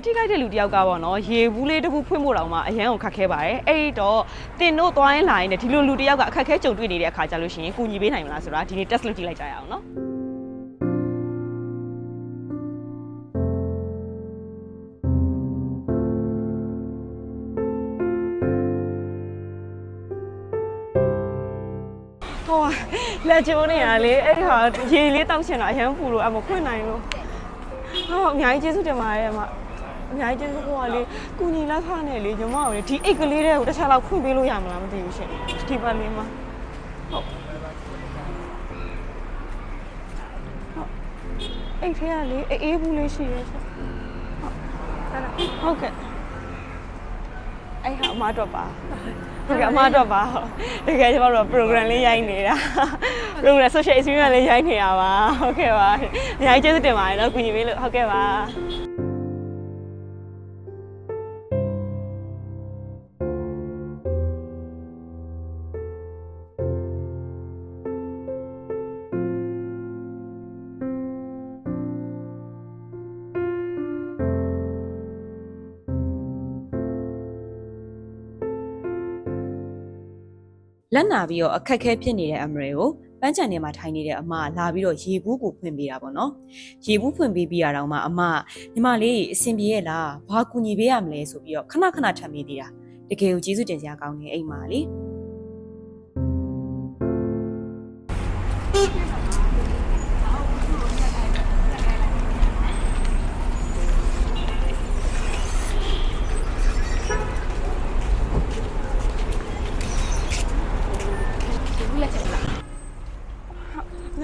မဲ့ထိခိုက်တဲ့လူတစ်ယောက်ကပေါ့နော်ရေဘူးလေးတစ်ခုဖွင့်ဖို့တောင်မှအရန်ကိုခက်ခဲပါတယ်အဲ့တော့တင်တို့သွားရင်လာရင်လည်းဒီလိုလူတစ်ယောက်ကအခက်ခဲကြုံတွေ့နေတဲ့အခါကြလို့ရှိရင်ကူညီပေးနိုင်မလားဆိုတာဒီနေ့ test လုပ်ကြည့်လိုက်ကြရအောင်နော်ဟိုလက်ချိုးနေရလေအဲ့ဒီဟာရေလေးတောက်ချင်တာအရန်ပူလို့အမခွင့်နိုင်လို့ဟောအများကြီးကျေးဇူးတင်ပါတယ်အမ အများကြီးကျေးဇူးဟိုကလေကုညီလက်ခနဲ့လေညီမကိုလေဒီအိတ်ကလေးတွေကိုတစ်ခြားလောက်ခွင့်ပေးလို့ရမလားမသိဘူးရှင်ဒီပတ်လေးမှာဟုတ်ဟုတ်အိတ်ထဲကလေအေးအေးဘူးလေးရှိရဲ့ရှင်ဟုတ်ဟုတ်ကဲ့အဲ့ဟာအမတော့ပါဟုတ်ကဲ့အမတော့ပါဟုတ်တကယ်ကျမတို့ program လေးရိုက်နေတာ program social experience လေးရိုက်နေတာပါဟုတ်ကဲ့ပါအများကြီးကျေးဇူးတင်ပါတယ်နော်ကုညီပေးလို့ဟုတ်ကဲ့ပါ လက်နာပြီးတော့အခက်ခဲဖြစ်နေတဲ့အမရေကိုပန်းချန်ထဲမှာထိုင်နေတဲ့အမကလာပြီးတော့ရေဘူးကိုဖွင့်ပေးတာပေါ့နော်ရေဘူးဖွင့်ပေးပြီးရတော့မှအမညီမလေးအဆင်ပြေရဲ့လားဘာကူညီပေးရမလဲဆိုပြီးတော့ခဏခဏထပ်မိသေးတာတကယ်ကိုကျေးဇူးတင်စရာကောင်းနေအိမ်မှာလေ။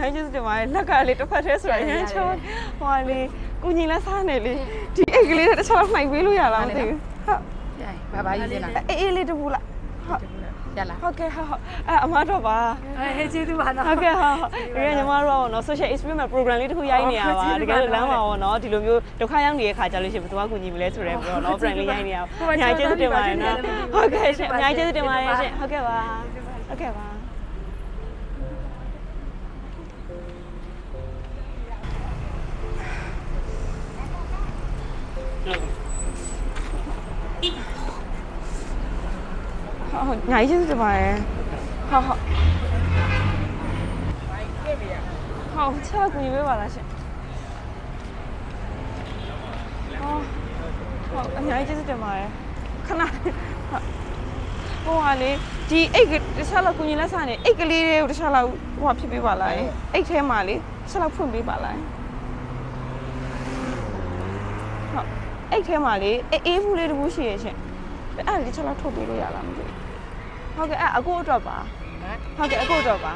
နိုင်ကျေးဇူးတင်ပါတယ်လက်ကလေးတစ်ဖက်တည်းဆိုတော့ရမ်းချောဟိုလေကုညီလက်စားနေလေဒီအိတ်ကလေးတစ်ခြားမှိုက်ပေးလို့ရလားမသိဘူး။ဟုတ်ဘာဘာရေးချင်လားအေးအေးလေးတပူလားဟုတ်ရလားဟုတ်ကဲ့ဟုတ်ဟုတ်အဲအမတော့ပါအဲကျေးဇူးပါနော်ဟုတ်ကဲ့ဟုတ်ဟုတ်ဒီကညီမတို့ကတော့နော် social experiment program လေးတစ်ခုရိုက်နေရပါတကယ်လို့လမ်းမှာပေါ့နော်ဒီလိုမျိုးဒုက္ခရောက်နေတဲ့ခါကြလို့ရှိရင်ဘယ်သူကကူညီမလဲဆိုရဲပေါ့နော် program လေးရိုက်နေရပါအများကြီးကျေးဇူးတင်ပါတယ်နော်ဟုတ်ကဲ့ရှင်အများကြီးကျေးဇူးတင်ပါတယ်ရှင်ဟုတ်ကဲ့ပါဟုတ်ကဲ့ပါ ဟုတ်ဟုတ်ညာကြီးကျေးဇူးတင်ပါတယ်ဟုတ်ဟုတ်ဟုတ်ချက်ကူညီပေးပါလားရှင်ဟုတ်ဟုတ်အများကြီးကျေးဇူးတင်ပါတယ်ခဏဟုတ်ဟိုဟာလေဒီအိတ်ကတစ်ခြားလောက်ကူညီလက်စားနေအိတ်ကလေးတွေကိုတစ်ခြားလောက်ဟိုဟာဖြစ်ပေးပါလားအိတ်ထဲမှာလေတစ်ခြားလောက်ဖွင့်ပေးပါလားဟုတ်အိတ်ထဲမှာလေအေးအေးဘူးလေးတစ်ခုရှိရရှင်အဲ့ဒါလေးချက်လောက်ထုတ်ပေးလို့ရလားမသိဘူး ဟုတ်ကဲ့အဲ့အကိုအတွက်ပါဟုတ်ကဲ့အကိုအတွက်ပါ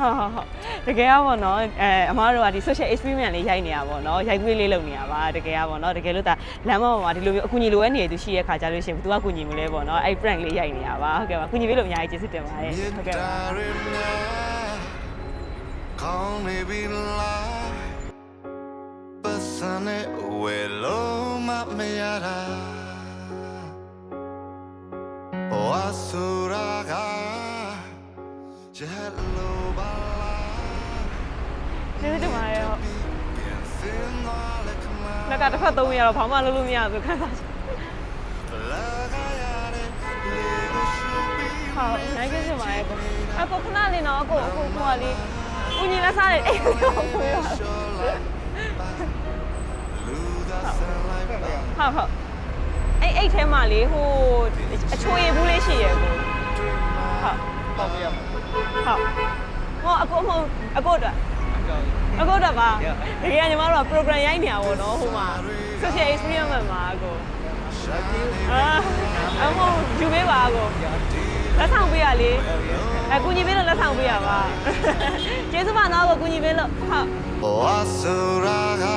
ဟုတ်ဟုတ်ဟုတ်တကယ်ကပေါ့နော်အဲအမားတို့ကဒီ social experiment လေးရိုက်နေတာပေါ့နော်ရိုက်ကွေးလေးလုပ်နေတာပါတကယ်ကပေါ့နော်တကယ်လို့ဒါလမ်းမပေါ်မှာဒီလိုမျိုးအကူအညီလိုအပ်နေသူရှိရဲ့ခါကြလို့ရှိရင်ဘယ်သူကကူညီမလဲပေါ့နော်အဲ့ prank လေးရိုက်နေတာပါဟုတ်ကဲ့ပါကူညီပေးလို့အများကြီးကျေးဇူးတင်ပါတယ်ဟုတ်ကဲ့ပါ Call me be lie Pasane welo ma me yara O asura ga Jalo bala ကျေးဇူးတ င်ပါတယ်ဟုတ် Bien sin ale kama လက်ကတစ်ဖက်သုံးရတော့ဘာမှလုပ်လို့မရဘူးခန်းစားချက် La ga yare Lego shubi ဟုတ်နိုင်ကျေးဇူးတင်ပါတယ်ကိုအကိုခဏလေးနော်အကိုအကိုကိုကလေးကူညီလက်စားတယ်အေးကိုကိုရ Luda san like ba ဟုတ်ဟုတ်အဲ့အဲ့ထဲမှာလေဟိုအချိုရည်ဘူးလေးရှိရယ်ကိုဟုတ် ပေါ့ပြရမှာဟုတ်ဟောအကိုမဟုတ်အကိုတော့အကိုတော့ပါတကယ်ညီမတို့က program ရိုက်နေရပါတော့ဟိုမှာ social experiment မှာအကိုအာအမယူပေးပါအကိုလက်ဆောင်ပေးရလေအကူညီပေးလို့လက်ဆောင်ပေးရပါကျေးဇူးပါနော်အကိုကူညီပေးလို့ဟုတ် O asura ga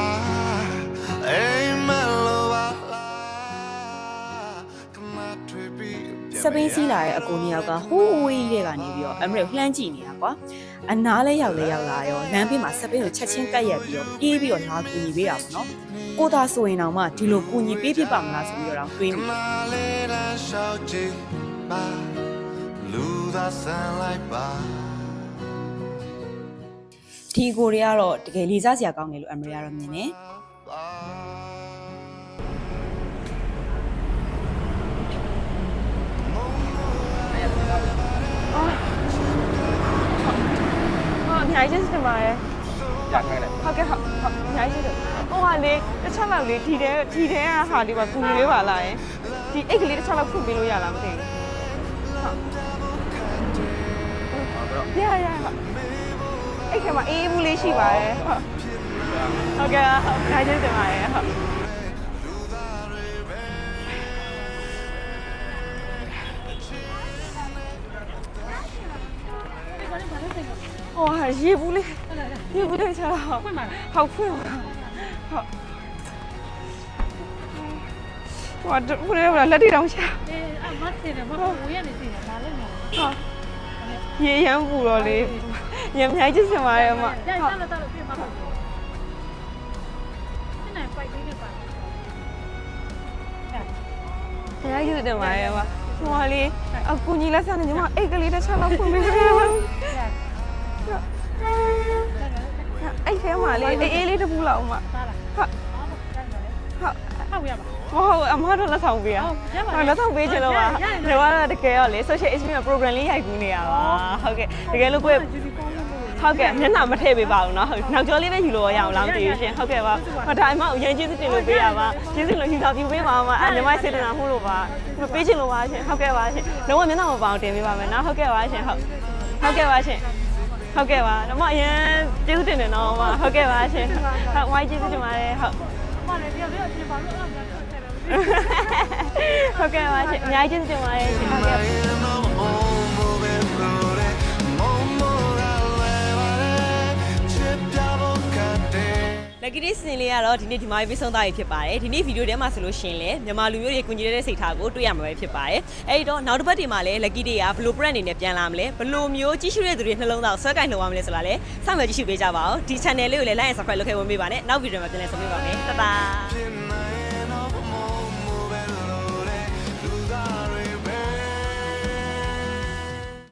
Ei စပင်းစီးလာတဲ့အကိုနှစ်ယောက်ကဟိုးဝေးကြီးတဲ့ကနေပြီးတော့အမရေကိုလှမ်းကြည့်နေတာကွာအနားလဲရောက်လဲရောက်လာရောလမ်းဘေးမှာစပင်းကိုချက်ချင်းကပ်ရက်ပြီးတော့ပြေးပြီးတော့လာကူညီပေးတာပေါ့နော်ကိုသာဆိုရင်တော့မှဒီလိုကူညီပေးဖြစ်ပါမလားဆိုပြီးတော့တွေးမိတယ် Kama le da shao ji ba Luda san like ba ဒီကိုတွေကတော့တကယ်လေးစားစရာကောင်းတယ်လို့အမရေကတော့မြင်တယ် ပါတယ်ရခိုင်းလိုက်ဟုတ်ကဲ့ဟုတ်ဟုတ်အများကြီးကျေးဇူးဟိုဟာလေတစ်ချက်လောက်လေးဒီတဲဒီတဲကဟာလေးပါကူညီလေးပါလားယင်ဒီအိတ်ကလေးတစ်ချက်လောက်ဖွင့်ပေးလို့ရလားမသိဘူးဟုတ်ရရဟုတ်အိတ်ထဲမှာအေးအေးဘူးလေးရှိပါတယ်ဟုတ်ဟုတ်ကဲ့ဟုတ်အများကြီးတင်ပါတယ်ဟုတ် ရေဘူးလေးရေဘူးလေးချတာဟုတ်ဖွင့်ပါဟုတ်ဖွင့်ပါဟုတ်ဟိုတော့ဘယ်လိုလဲလက်တီတောင်ချအေးအမတ်တင်တယ်မဟုတ်ဝေးရနေစီတယ်လာလဲနော်ဟုတ်ရေရမ်းပူတော့လေရမ်းမြိုက်ချစ်စင်ပါတယ်အမရဟုတ်ရလာတော့ပြင်ပါပါနေပိုက်ပေးနေပါအများကြီးတင်ပါတယ်အမဟိုဟာလေးအကူကြီးလက်ဆက်နေညီမအိတ်ကလေးတစ်ချက်လောက်ဖွင့်ပေးပါ အဲ့ထဲမှာလေအေးအေးလေးတစ်ပူလောက်အမ သားလား ဟုတ်ဟုတ် ဟုတ်ရပါ မဟုတ်အမတို့လက်ဆောင်ပေးရ ဟုတ်ရပါ ဟုတ်လက်ဆောင်ပေးချင်လို့ပါ ရရရ ဒီကတော့တကယ်တော့လေ social experience program လေးရိုက်ကူးနေရပါဟုတ်ကဲ့တကယ်လို့ကိုယ့် ဂျူဒီကောင်းလို့ ဟုတ်ကဲ့မျက်နှာမထည့်ပေးပါဘူးเนาะနောက်ကျော်လေးပဲယူလို့ရအောင်လောင်းတည်ရှင်ဟုတ်ကဲ့ပါဟောဒါအမအရင်ကျေးဇူးတင်လို့ပေးရပါကျေးဇူးလို့ယူတာပြပေးပါအမအဲညီမစေတနာမှုလို့ပါပေးချင်လို့ပါရှင်ဟုတ်ကဲ့ပါရှင်လုံးဝမျက်နှာမပေါအောင်တင်ပေးပါမယ်เนาะဟုတ်ကဲ့ပါရှင်ဟုတ်ဟုတ်ကဲ့ပါရှင် ဟုတ်ကဲ့ပါတော့မအရင်ကျေးဇူးတင်တယ်နော်အမဟုတ်ကဲ့ပါရှင်ဟုတ်ဝိုင်းကျေးဇူးတင်ပါတယ်ဟုတ်မလည်းပြောပြောပြင်ပါလို့အဲ့ဒါဆက်တယ်ဟုတ်ကဲ့ပါရှင်အများကြီးကျေးဇူးတင်ပါတယ်ရှင်ဟုတ်ကဲ့ လက်ကီးစင်လေးကတော့ဒီနေ့ဒီမှာပြီးဆုံးသားရဖြစ်ပါတယ်ဒီနေ့ဗီဒီယိုထဲမှာဆိုလို့ရှရင်လေမြန်မာလူမျိုးတွေကုညီတဲ့စိတ်ထားကိုတွေ့ရမှာပဲဖြစ်ပါတယ်အဲဒီတော့နောက်တစ်ပတ်ဒီမှာလည်းလက်ကီးတွေကဘလို့ brand အနေနဲ့ပြန်လာမလဲဘလို့မျိုးကြီးရှုတဲ့သူတွေနှလုံးသားကိုဆွဲကင်လှုပ်ရမလဲဆိုတာလည်းစောင့်မျှော်ကြည့်ရှုပေးကြပါဦးဒီ channel လေးကိုလည်း like and subscribe လုပ်ခဲ့ဝင်ပေးပါနဲ့နောက်ဗီဒီယိုမှာပြန်လည်ဆုံတွေ့ပါမယ်တတား